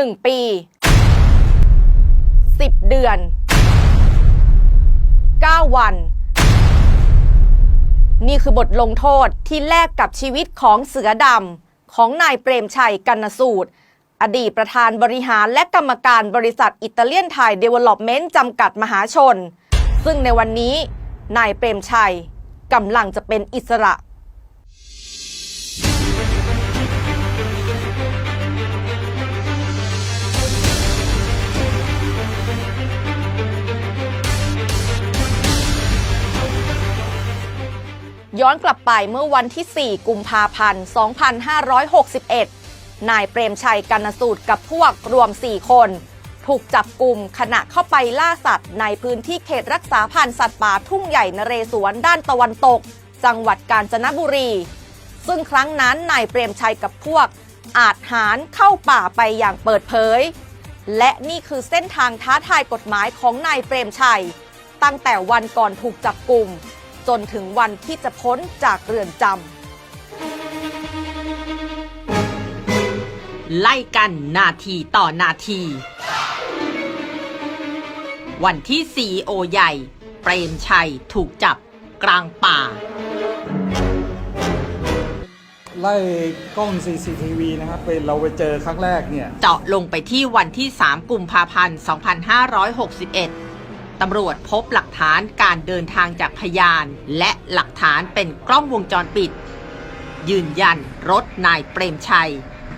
1 ปี 10 เดือน 9 วัน นี่คือบทลงโทษที่แลกกับชีวิตของเสือดำของนายเปรมชัยกันนสูตร อดีตประธานบริหารและกรรมการบริษัทอิตาเลียนไทยเดเวล็อปเมนต์จำกัดมหาชน ซึ่งในวันนี้นายเปรมชัยกำลังจะเป็นอิสระ ย้อนกลับไปเมื่อวันที่ 4 กุมภาพันธ์ 2561 นายเปรมชัยกันสูตรกับพวกรวม 4 คน ถูกจับกลุ่มขณะเข้าไปล่าสัตว์ ในพื้นที่เขตรักษาพันธุ์สัตว์ป่าทุ่งใหญ่นเรศวรด้านตะวันตก จังหวัดกาญจนบุรี ซึ่งครั้งนั้นนายเปรมชัยกับพวก อาจหารเข้าป่าไปอย่างเปิดเผย และนี่คือเส้นทางท้าทายกฎหมายของนายเปรมชัย ตั้งแต่วันก่อนถูกจับกลุ่ม จนถึงวันที่จะพ้นจากเรือนจำไล่กันนาทีต่อนาที วันที่ซีโอใหญ่ เปรมชัยถูกจับกลางป่า ไล่กล้อง CCTV นะครับไปเราไปเจอครั้งแรกเนี่ย เจาะลงไปที่วันที่ 3 กุมภาพันธ์ 2561 ตำรวจพบหลักฐานการเดินทางจากพยาน และหลักฐานเป็นกล้องวงจรปิด ยืนยันรถนายเปรมชัย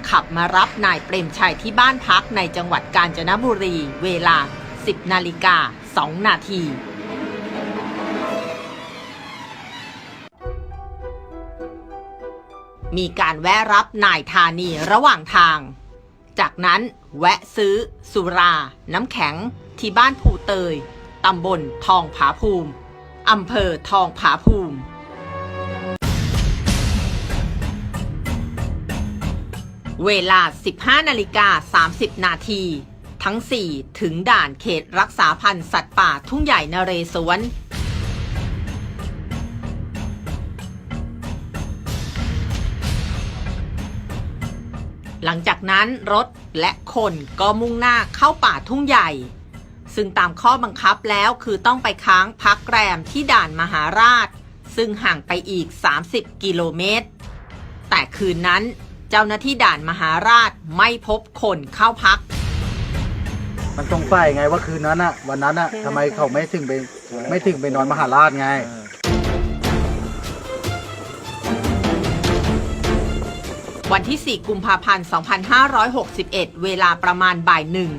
ขับมารับนายเปรมชัยที่บ้านพักในจังหวัดกาญจนบุรี เวลา 10 นาฬิกา 2 นาทีมีการแวะรับนายธานีระหว่างทาง จากนั้นแวะซื้อสุรา น้ำแข็งที่บ้านภูเตย ตำบลทองผาภูมิ อำเภอทองผาภูมิ เวลา 15นาฬิกา30 นาทีทั้ง 4 ถึงด่านเขตรักษาพันธุ์สัตว์ป่าทุ่งใหญ่นเรศวร หลังจากนั้นรถและคนก็มุ่งหน้าเข้าป่าทุ่งใหญ่ ซึ่งตามข้อบังคับแล้วคือต้องไปค้างพักแรมที่ด่านมหาราช ซึ่งห่างไปอีก 30 กิโลเมตร แต่คืนนั้นเจ้าหน้าที่ด่านมหาราชไม่พบคนเข้าพัก มันสงสัยไงว่าคืนนั้นอะวันนั้นอะทำไมเขาไม่ถึงไปไม่ถึงไปนอนมหาราชไง วันที่ 4 กุมภาพันธ์ 2561 เวลาประมาณบ่ายหนึ่ง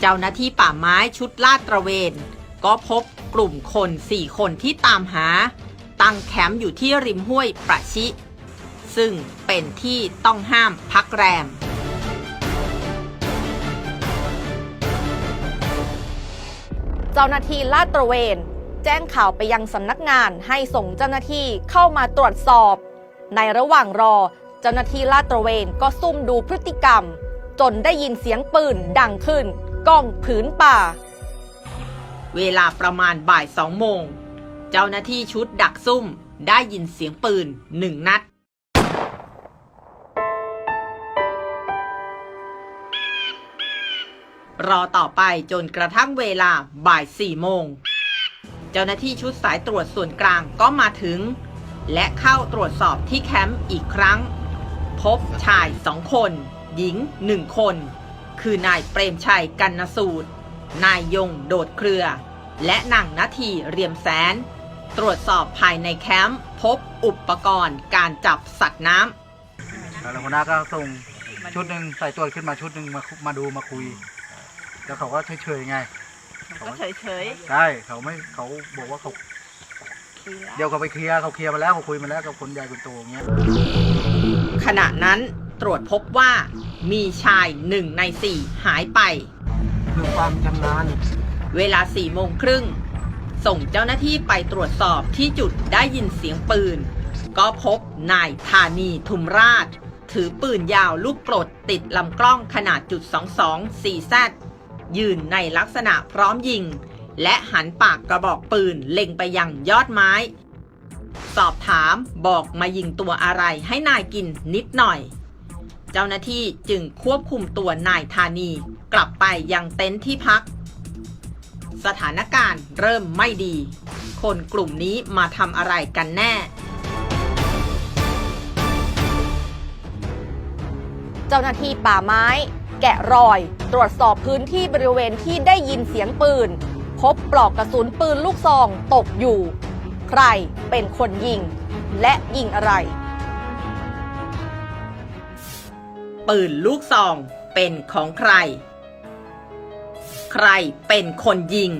เจ้าหน้าที่ป่าไม้ชุดลาดตระเวน ก็พบกลุ่มคน 4 คนที่ตามหา ตั้งแคมป์อยู่ที่ริมห้วยประชิ ซึ่งเป็นที่ต้องห้ามพักแรม เจ้าหน้าที่ลาดตระเวน แจ้งข่าวไปยังสำนักงานให้ส่งเจ้าหน้าที่เข้ามาตรวจสอบ ในระหว่างรอ เจ้าหน้าที่ลาดตระเวนก็ซุ่มดูพฤติกรรม จนได้ยินเสียงปืนดังขึ้น กล้องผืนป่า เวลาประมาณบ่ายสองโมง เจ้าหน้าที่ชุดดักซุ่มได้ยินเสียงปืนหนึ่งนัด รอต่อไปจนกระทั่งเวลาบ่ายสี่โมง เจ้าหน้าที่ชุดสายตรวจส่วนกลางก็มาถึง และเข้าตรวจสอบที่แคมป์อีกครั้ง พบชายสองคน หญิงหนึ่งคน คือนายเปรมชัยกันนสูตร นายยงโดดเครือ และนางนาทีเรียมแสน ตรวจสอบภายในแคมป์พบอุปกรณ์การจับสัตว์น้ำแล้วหัวหน้าก็ส่งชุดหนึ่งใส่ตัวจขึ้นมาชุดหนึ่งมาคุมาดูมาคุย แล้วเขาก็เฉยๆไงก็เฉยใช่เขาไม่เขาบอกว่าเขาเดี๋ยวเขาไปเคลียร์เขาเคลียร์มาแล้วเขาคุยมาแล้วกับคนใหญ่คนโตอย่างเงี้ยๆขณะนั้น ตรวจพบว่ามีชายหนึ่งในสี่หายไปคือความชำนาญเวลาสี่โมงครึ่ง ส่งเจ้าหน้าที่ไปตรวจสอบที่จุดได้ยินเสียงปืน ก็พบนายธานีทุมราช ถือปืนยาวลูกกรดติดลำกล้องขนาดจุด22 4แซดยืนในลักษณะพร้อมยิง และหันปากกระบอกปืนเล็งไปยังยอดไม้ สอบถามบอกมายิงตัวอะไรให้นายกินนิดหน่อย เจ้าหน้าที่จึงควบคุมตัวนายธานี กลับไปยังเต็นท์ที่พัก สถานการณ์เริ่มไม่ดี คนกลุ่มนี้มาทำอะไรกันแน่ เจ้าหน้าที่ป่าไม้ แกะรอย ตรวจสอบพื้นที่บริเวณที่ได้ยินเสียงปืน พบปลอกกระสุนปืนลูกซองตกอยู่ ใครเป็นคนยิง และยิงอะไร ปืนลูกซองเป็นของใคร ใครเป็นคนยิง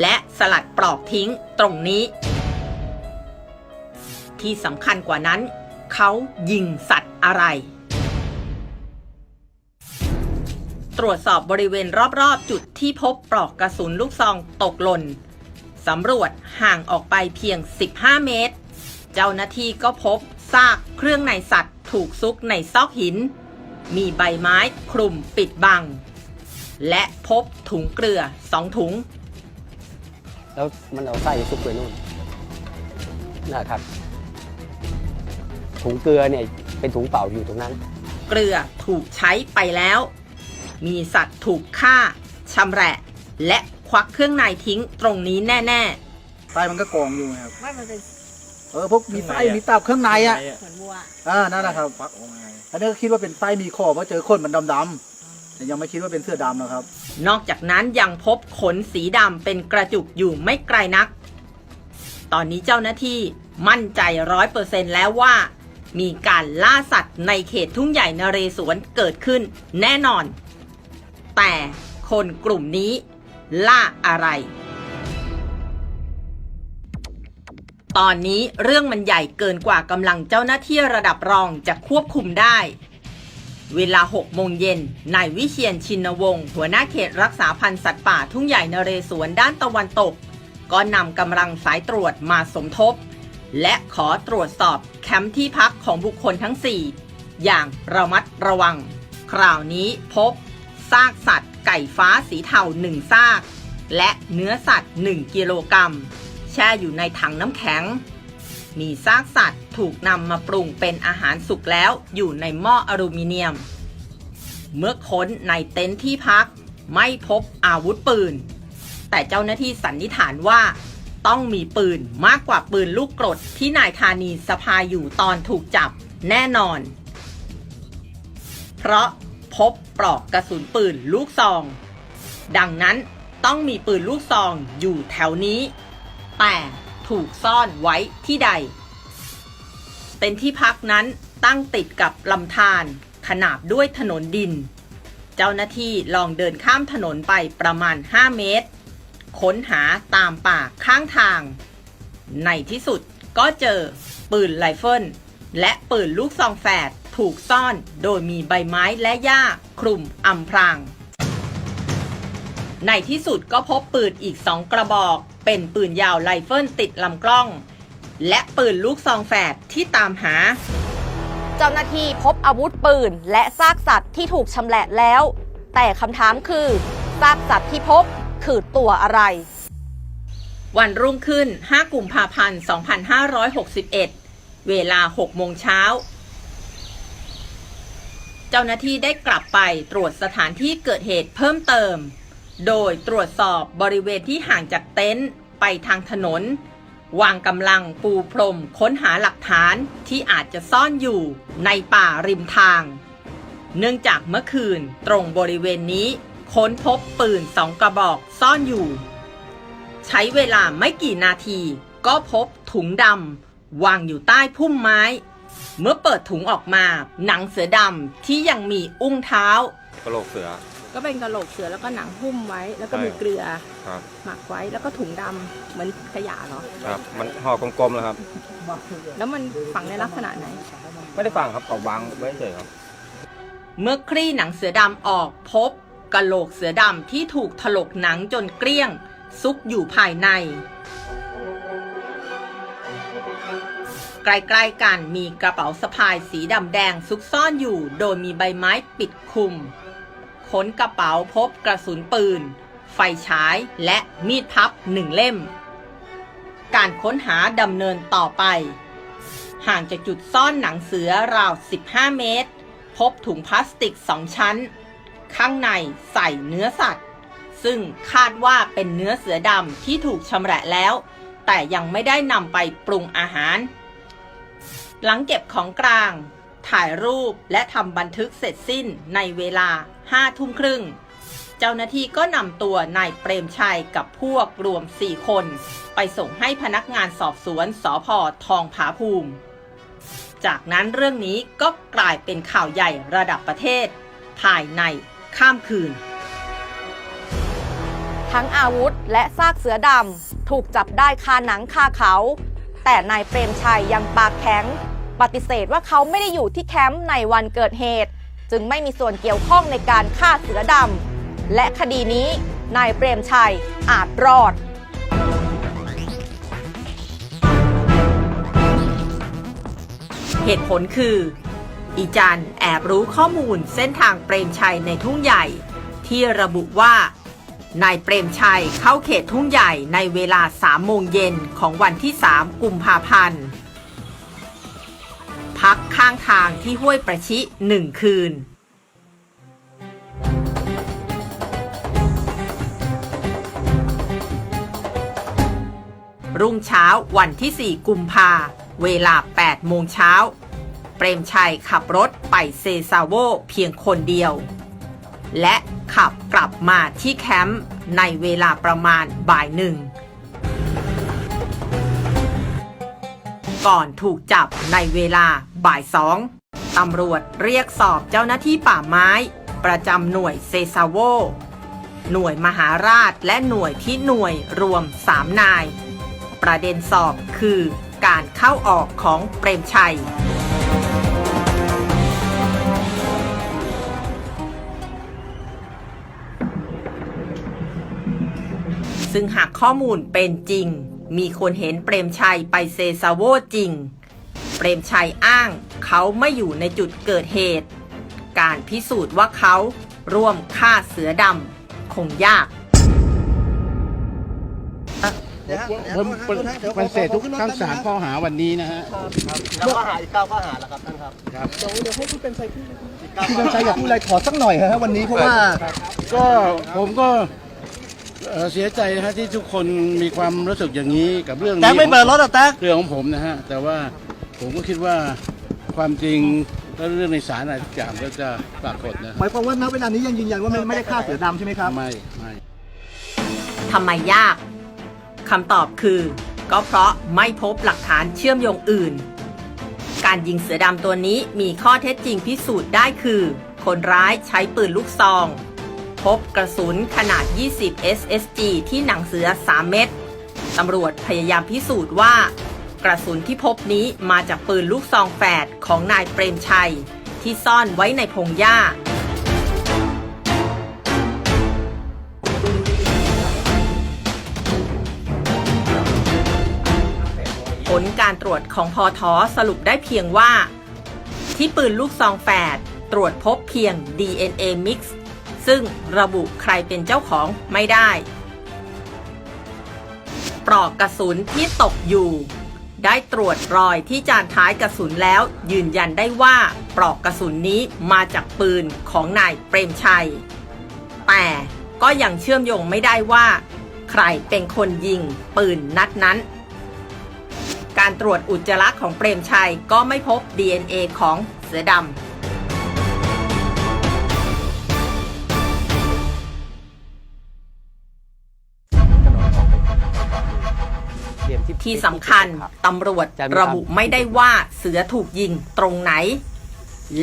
และสลัดปลอกทิ้งตรงนี้ ที่สำคัญกว่านั้น เขายิงสัตว์อะไร ตรวจสอบบริเวณรอบๆ จุดที่พบปลอกกระสุนลูกซองตกหล่นสำรวจห่างออกไปเพียง 15 เมตร เจ้าหน้าที่ก็พบซากเครื่องในสัตว์ถูกซุกในซอกหิน มีใบไม้คลุมปิดบัง และพบถุงเกลือสองถุง แล้วมันเอาไส้ซุกไปนู่นนะครับ ถุงเกลือเนี่ยเป็นถุงเปล่าอยู่ตรงนั้น เกลือถูกใช้ไปแล้ว มีสัตว์ถูกฆ่าชำแหละ และควักเครื่องในทิ้งตรงนี้แน่ไส้มันก็กองอยู่ไงครับ ไม่มันเป็น เออพวกมีไส้มีตับเครื่องในอะเหมือนวัวอ่านั่นแหละครับฟักออกมาอันนี้ก็คิดว่าเป็นไส้มีขอบเพราะเจอขนมันดำๆแต่ยังไม่คิดว่าเป็นเสื้อดำนะครับๆนอกจากนั้นยังพบขนสีดำเป็นกระจุกอยู่ไม่ไกลนัก ตอนนี้เจ้าหน้าที่มั่นใจร้อยเปอร์เซนแล้วว่า มีการล่าสัตว์ในเขตทุ่งใหญ่นเรศวรเกิดขึ้นแน่นอน แต่คนกลุ่มนี้ล่าอะไร ตอนนี้เรื่องมันใหญ่เกินกว่ากำลังเจ้าหน้าที่ระดับรองจะควบคุมได้ เวลา6โมงเย็นนายวิเชียนชินวงศ์หัวหน้าเขตรักษาพันธุ์สัตว์ป่าทุ่งใหญ่นเรศวรด้านตะวันตก ก็นำกำลังสายตรวจมาสมทบ และขอตรวจสอบแคมป์ที่พักของบุคคลทั้ง 4 อย่างระมัดระวัง คราวนี้พบซากสัตว์ไก่ฟ้าสีเทาหนึ่งซาก และเนื้อสัตว์ 1 กิโลกรัม แช่อยู่ในถังน้ำแข็ง มีซากสัตว์ถูกนำมาปรุงเป็นอาหารสุกแล้วอยู่ในหม้ออลูมิเนียม เมื่อค้นในเต็นท์ที่พักไม่พบอาวุธปืน แต่เจ้าหน้าที่สันนิษฐานว่า ต้องมีปืนมากกว่าปืนลูกกรดที่นายธานีสะพายอยู่ตอนถูกจับแน่นอน เพราะพบปลอกกระสุนปืนลูกซอง ดังนั้นต้องมีปืนลูกซองอยู่แถวนี้ แต่ถูกซ่อนไว้ที่ใด เต็นท์ที่พักนั้นตั้งติดกับลำธารขนาบด้วยถนนดิน เจ้าหน้าที่ลองเดินข้ามถนนไปประมาณ 5 เมตร ค้นหาตามป่าข้างทาง ในที่สุดก็เจอปืนไรเฟิลและปืนลูกซองแฝดถูกซ่อนโดยมีใบไม้และหญ้าคลุมอำพราง ในที่สุดก็พบปืนอีกสองกระบอก เป็นปืนยาวไรเฟิลติดลำกล้อง และปืนลูกซองแฝดที่ตามหา เจ้าหน้าที่พบอาวุธปืนและซากสัตว์ที่ถูกชำแหละแล้ว แต่คำถามคือซากสัตว์ที่พบคือตัวอะไร วันรุ่งขึ้น 5กุมภาพันธ์ 2561 เวลา 6 โมงเช้า เจ้าหน้าที่ได้กลับไปตรวจสถานที่เกิดเหตุเพิ่มเติม โดยตรวจสอบบริเวณที่ห่างจากเต็นท์ไปทางถนน วางกำลังปูพรมค้นหาหลักฐานที่อาจจะซ่อนอยู่ในป่าริมทาง เนื่องจากเมื่อคืนตรงบริเวณนี้ค้นพบปืนสองกระบอกซ่อนอยู่ ใช้เวลาไม่กี่นาทีก็พบถุงดำวางอยู่ใต้พุ่มไม้ เมื่อเปิดถุงออกมา หนังเสือดำที่ยังมีอุ้งเท้ากระโหลกเสือ ก็เป็นกระโหลกเสือแล้วก็หนังหุ้มไว้ แล้วก็มีใช่เกลือครับ หมักไว้แล้วก็ถุงดำเหมือนขยะเหรอ ครับ มันห่อกลมๆแล้วครับ แล้วมันฝังในลักษณะไหน ไม่ได้ฟังครับเอาวางไว้เฉยครับ เมื่อคลี่หนังเสือดำออกพบกะโหลกเสือดำที่ถูกถลกหนังจนเกลี้ยง ซุกอยู่ภายใน ใกล้ๆกันมีกระเป๋าสะพายสีดำแดงซุกซ่อนอยู่ โดยมีใบไม้ปิดคลุม ค้นกระเป๋าพบกระสุนปืน ไฟฉายและมีดพับหนึ่งเล่ม การค้นหาดำเนินต่อไป ห่างจากจุดซ่อนหนังเสือราว 15 เมตร พบถุงพลาสติกสองชั้น ข้างในใส่เนื้อสัตว์ ซึ่งคาดว่าเป็นเนื้อเสือดำที่ถูกชำแหละแล้ว แต่ยังไม่ได้นำไปปรุงอาหาร หลังเก็บของกลาง ถ่ายรูปและทำบันทึกเสร็จสิ้นในเวลาห้าทุ่มครึ่ง เจ้าหน้าที่ก็นำตัวนายเปรมชัยกับพวกรวม 4 คน ไปส่งให้พนักงานสอบสวนสพทองผาภูมิ จากนั้นเรื่องนี้ก็กลายเป็นข่าวใหญ่ระดับประเทศ ภายในข้ามคืน ทั้งอาวุธและซากเสือดำถูกจับได้คาหนังคาเขา แต่นายเปรมชัยยังปากแข็ง ปฏิเสธว่าเขาไม่ได้อยู่ที่แคมป์ในวันเกิดเหตุ จึงไม่มีส่วนเกี่ยวข้องในการฆ่าเสือดำและคดีนี้นายเปรมชัยอาจรอดเหตุผลคือ อีจันแอบรู้ข้อมูลเส้นทางเปรมชัยในทุ่งใหญ่ ที่ระบุว่านายเปรมชัยเข้าเขตทุ่งใหญ่ในเวลา3โมงเย็นของวันที่ 3 กุมภาพันธ์ พักข้างทางที่ห้วยประชิหนึ่งคืน รุ่งเช้าวันที่ 4 กุมภาเวลา 8 โมงเช้า เปรมชัยขับรถไปเซซาโวเพียงคนเดียว และขับกลับมาที่แคมป์ในเวลาประมาณบ่ายหนึ่งก่อนถูกจับในเวลา บ่ายสองตำรวจเรียกสอบเจ้าหน้าที่ป่าไม้ ประจำหน่วยเซซาโว หน่วยมหาราชและหน่วยที่หน่วยรวม3นาย ประเด็นสอบคือการเข้าออกของเปรมชัยซึ่งหากข้อมูลเป็นจริง มีคนเห็นเปรมชัยไปเซซาโวจริง เปรมชัยอ้าง เขาไม่อยู่ในจุดเกิดเหตุ การพิสูจน์ว่าเขาร่วมฆ่าเสือดำคงยากผมมันเสร็จทุกทั้งสามข้อหาวันนี้นะฮะแล้วข้อหาอีกเก้าข้อหาแล้วครับท่านครับพี่เป็นชัยอยากพูดอะไรขอสักหน่อยฮะวันนี้เพราะว่าก็ผมก็เสียใจนะฮะที่ทุกคนมีความรู้สึกอย่างนี้กับเรื่องนี้แต๊กไม่เปิดรถอะแต๊กเรื่องของผมนะฮะแต่ว่า ผมก็คิดว่าความจริงและเรื่องในศาลอะไรทุกอย่างก็จะปรากฏนะหมายความว่าณเวลานี้ยังยืนยันว่าไม่ไม่ได้ฆ่าเสือดำใช่ไหมครับ ไม่ไม่ทำไมยากคำตอบคือ ก็เพราะไม่พบหลักฐานเชื่อมโยงอื่น การยิงเสือดำตัวนี้มีข้อเท็จจริงพิสูจน์ได้คือ คนร้ายใช้ปืนลูกซอง พบกระสุนขนาด 20 SSG ที่หนังเสือ 3 เม็ดตำรวจพยายามพิสูจน์ว่า กระสุนที่พบนี้มาจากปืนลูกซองแฝดของนายเปรมชัย ที่ซ่อนไว้ในพงหญ้า ผลการตรวจของพอทอสรุปได้เพียงว่า ที่ปืนลูกซองแฝดตรวจพบเพียง DNA mix ซึ่งระบุใครเป็นเจ้าของไม่ได้ ปลอกกระสุนที่ตกอยู่ ได้ตรวจรอยที่จานท้ายกระสุนแล้ว ยืนยันได้ว่าปลอกกระสุนนี้มาจากปืนของนายเปรมชัย แต่ก็ยังเชื่อมโยงไม่ได้ว่า ใครเป็นคนยิงปืนนัดนั้น การตรวจอุจจาระของเปรมชัยก็ไม่พบ DNA ของเสือดำ ที่สำคัญตำรวจระบุไม่ได้ว่าเสือถูกยิงตรงไหน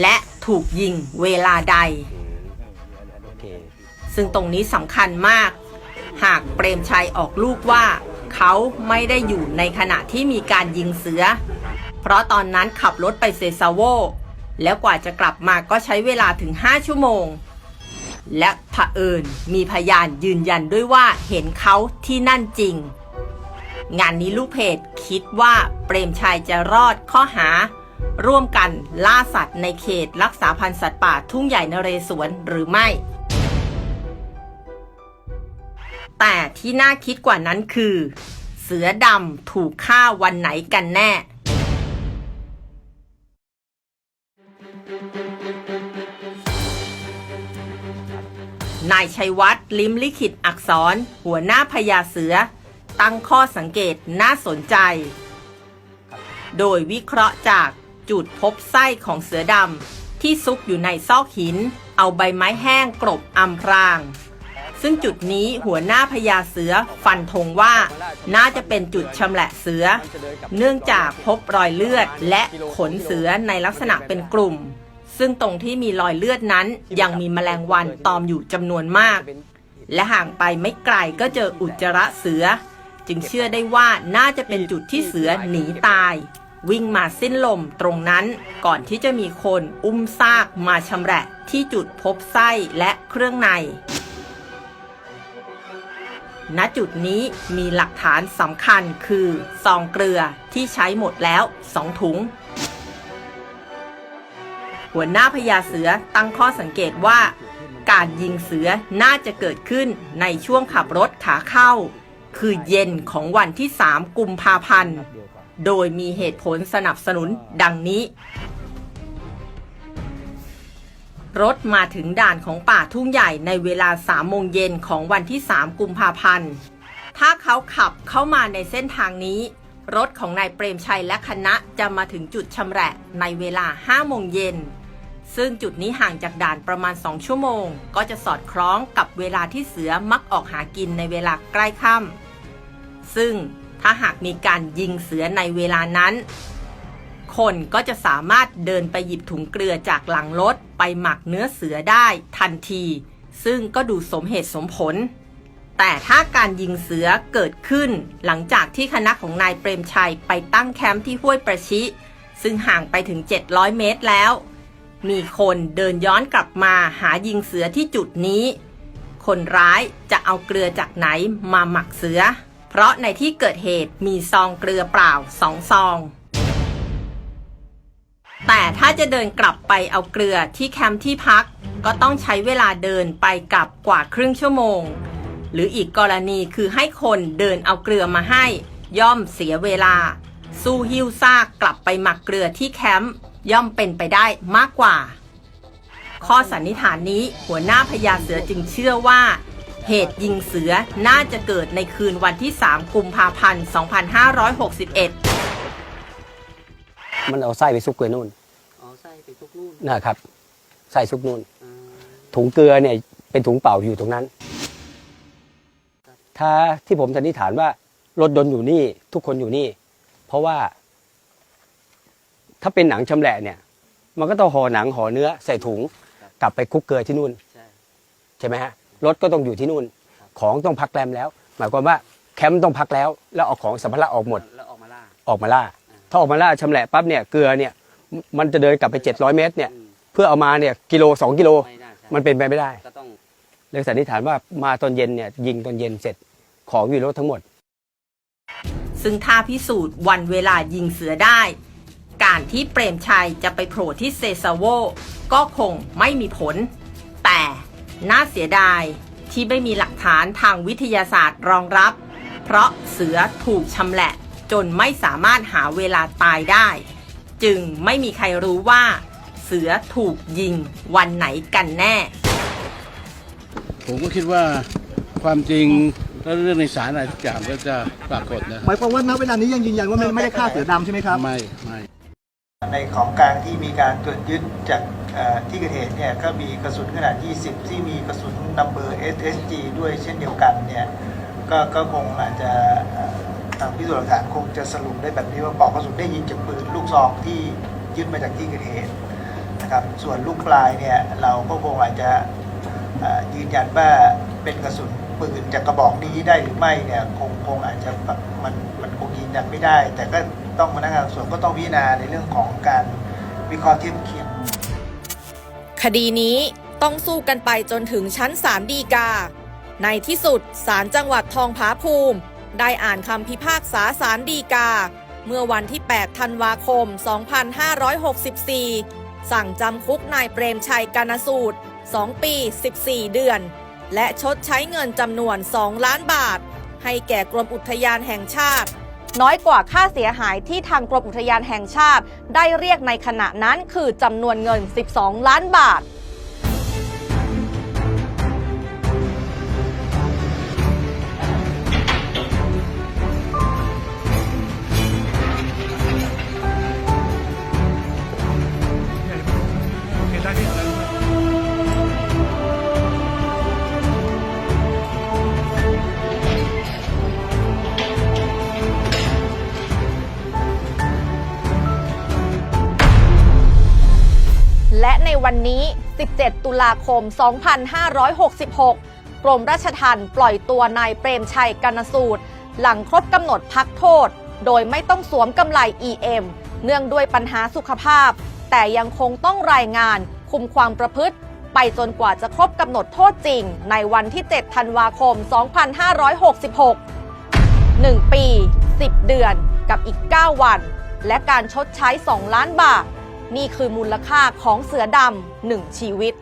และถูกยิงเวลาใดโอเคซึ่งตรงนี้สำคัญมาก หากเปรมชัยออกลูกว่า เขาไม่ได้อยู่ในขณะที่มีการยิงเสือ เพราะตอนนั้นขับรถไปเซซาโว แล้วกว่าจะกลับมาก็ใช้เวลาถึง 5 ชั่วโมง และเผอิญมีพยานยืนยันด้วยว่าเห็นเขาที่นั่นจริง งานนี้ลูกเพจคิดว่าเปรมชัยจะรอดข้อหา ร่วมกันล่าสัตว์ในเขตรักษาพันธุ์สัตว์ป่าทุ่งใหญ่นเรศวรหรือไม่ แต่ที่น่าคิดกว่านั้นคือ เสือดำถูกฆ่าวันไหนกันแน่นายชัยวัตรลิมลิขิตอักษร หัวหน้าพญาเสือ ตั้งข้อสังเกตน่าสนใจ โดยวิเคราะห์จากจุดพบไส้ของเสือดำที่ซุกอยู่ในซอกหิน เอาใบไม้แห้งกรบอำพราง ซึ่งจุดนี้หัวหน้าพญาเสือฟันธงว่า น่าจะเป็นจุดชำแหละเสือ เนื่องจากพบรอยเลือดและขนเสือในลักษณะเป็นกลุ่ม ซึ่งตรงที่มีรอยเลือดนั้นยังมีแมลงวันตอมอยู่จำนวนมากและห่างไปไม่ไกลก็เจออุจจาระเสือ จึงเชื่อได้ว่าน่าจะเป็นจุดที่เสือหนีตาย วิ่งมาสิ้นลมตรงนั้น ก่อนที่จะมีคนอุ้มซากมาชำแหละที่จุดพบไส้และเครื่องใน ณจุดนี้มีหลักฐานสำคัญคือซองเกลือที่ใช้หมดแล้วสองถุงหัวหน้าพญาเสือตั้งข้อสังเกตว่า การยิงเสือน่าจะเกิดขึ้นในช่วงขับรถขาเข้า คือเย็นของวันที่ 3 กุมภาพันธ์ โดยมีเหตุผลสนับสนุนดังนี้ รถมาถึงด่านของป่าทุ่งใหญ่ในเวลา3โมงเย็นของวันที่ 3 กุมภาพันธ์ ถ้าเขาขับเข้ามาในเส้นทางนี้ รถของนายเปรมชัยและคณะจะมาถึงจุดชำแหละในเวลา5โมงเย็นซึ่งจุดนี้ห่างจากด่านประมาณ 2 ชั่วโมง ก็จะสอดคล้องกับเวลาที่เสือมักออกหากินในเวลาใกล้ค่ำ ซึ่งถ้าหากมีการยิงเสือในเวลานั้น คนก็จะสามารถเดินไปหยิบถุงเกลือจากหลังรถไปหมักเนื้อเสือได้ทันที ซึ่งก็ดูสมเหตุสมผล แต่ถ้าการยิงเสือเกิดขึ้น หลังจากที่คณะของนายเปรมชัยไปตั้งแคมป์ที่ห้วยประชิ ซึ่งห่างไปถึง 700 เมตรแล้ว มีคนเดินย้อนกลับมาหายิงเสือที่จุดนี้ คนร้ายจะเอาเกลือจากไหนมาหมักเสือ เพราะในที่เกิดเหตุมีซองเกลือเปล่าสองซอง แต่ถ้าจะเดินกลับไปเอาเกลือที่แคมป์ที่พัก ก็ต้องใช้เวลาเดินไปกลับกว่าครึ่งชั่วโมง หรืออีกกรณีคือให้คนเดินเอาเกลือมาให้ ย่อมเสียเวลา สู้หิ้วซากกลับไปหมักเกลือที่แคมป์ย่อมเป็นไปได้มากกว่า ข้อสันนิษฐานนี้หัวหน้าพญาเสือจึงเชื่อว่า เหตุยิงเสือน่าจะเกิดในคืนวันที่ 3 กุมภาพันธ์ 2561 มันเอาไส้ไปซุกไว้นู่นอ๋อไส้ไปทุกลูกนะครับไส้ซุกนู่นถุงเกลือเนี่ยเป็นถุงเปล่าอยู่ตรงนั้น ถ้าที่ผมสันนิษฐานว่ารถยนต์อยู่นี่ทุกคนอยู่นี่ เพราะว่า ถ้าเป็นหนังชำแหละเนี่ย มันก็ต้องห่อหนังห่อเนื้อใส่ถุง กลับไปคลุกเกลือที่นู่นใช่ใช่ไหมฮะ รถก็ต้องอยู่ที่นู่น ของต้องพักแรมแล้ว หมายความว่าแคมป์ต้องพักแล้ว แล้วเอาของสัมภาระออกหมดแล้วออกมาล่าออกมาล่า ถ้าออกมาล่าชำแหละปั๊บเนี่ยเกลือเนี่ยมันจะเดินกลับไป 700 เมตรเนี่ยเพื่อเอามาเนี่ยกิโล 2 กิโลไม่น่าใช่มันเป็นไปไม่ได้ก็ต้องเลยสันนิษฐานว่ามาตอนเย็นเนี่ยยิงตอนเย็นเสร็จของอยู่ในรถทั้งหมด ซึ่งถ้าพิสูจน์วันเวลายิงเสือได้ การที่เปรมชัยจะไปโผล่ที่เซซาโวก็คงไม่มีผล แต่ น่าเสียดายที่ไม่มีหลักฐานทางวิทยาศาสตร์รองรับ เพราะเสือถูกชำแหละจนไม่สามารถหาเวลาตายได้ จึงไม่มีใครรู้ว่า เสือถูกยิงวันไหนกันแน่ ผมก็คิดว่าความจริงและเรื่องในศาลอะไรทุกอย่างก็จะปรากฏนะหมายความว่าณเวลานี้ยังยืนยันว่าไม่ไม่ได้ฆ่าเสือดำใช่ไหมครับ ไม่ไม่ ในของกลางที่มีการตรวจยึดจากที่เกิดเหตุเนี่ยก็มีกระสุนขนาด 20 ที่มีกระสุนนัมเบอร์ SSG ด้วยเช่นเดียวกันเนี่ยก็ก็คงอาจจะทางพิสูจน์หลักฐานคงจะสรุปได้แบบนี้ว่าปลอกกระสุนได้ยิงจากปืนลูกซองที่ยึดมาจากที่เกิดเหตุนะครับส่วนลูกปลายเนี่ยเราก็คงอาจจะยืนยันว่าเป็นกระสุนปืนจากกระบอกนี้ได้หรือไม่เนี่ยคงคงอาจจะแบบมันมันคงยืนยันไม่ได้ แต่ก็ ต้องพนักงานสอบสวนก็ต้องพิจารณาในเรื่องของการวิเคราะห์เทียบเคียงคดีนี้ต้องสู้กันไปจนถึงชั้นศาลฎีกา ในที่สุดศาลจังหวัดทองผาภูมิ ได้อ่านคำพิพากษาศาลฎีกา เมื่อวันที่ 8 ธันวาคม 2564 สั่งจำคุกนายเปรมชัยกานสูตร 2 ปี 14 เดือน และชดใช้เงินจำนวน 2 ล้านบาท ให้แก่กรมอุทยานแห่งชาติ น้อยกว่าค่าเสียหายที่ทางกรมอุทยานแห่งชาติ ได้เรียกในขณะนั้นคือจำนวนเงิน 12 ล้านบาท วันนี้ 17 ตุลาคม 2566 กรมราชทัณฑ์ปล่อยตัวนายเปรมชัยกนสูตร หลังครบกำหนดพักโทษ โดยไม่ต้องสวมกำไล EM เนื่องด้วยปัญหาสุขภาพ แต่ยังคงต้องรายงานคุมความประพฤติ ไปจนกว่าจะครบกำหนดโทษจริง ในวันที่ 7 ธันวาคม 2566 1 ปี 10 เดือนกับอีก 9 วัน และการชดใช้ 2 ล้านบาท นี่คือมูลค่าของเสือดำหนึ่งชีวิต